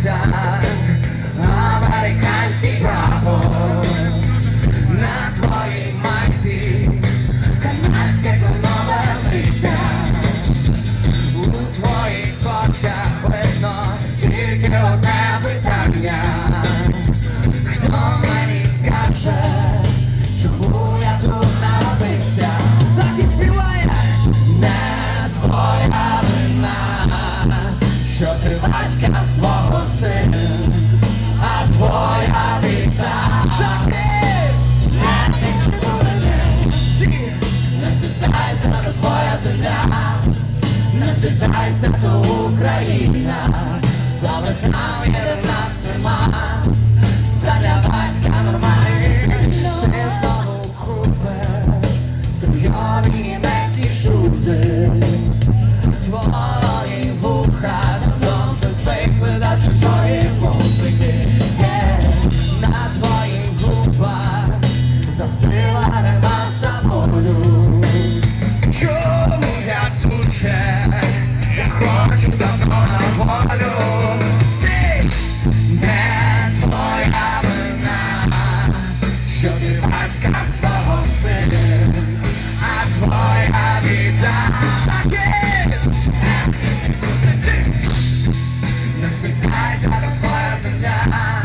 сонця, американський прапор. На твоїй майці, канадське кленове листя, у твоїх очах видно тільки одне батька свого сина, а твоя біда. Не стидайся, то твоя земля, не стидайся, то Україна, добре там є нас нема. Стане батька нормальний, ти знову купиш струйові німецькі шузи. Твої ти батька свого сина, а твоя біда Захід! Не сідайся, то твоя земля,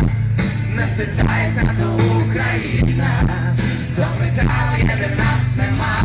не сідайся, то Україна, добре там є, де нас нема,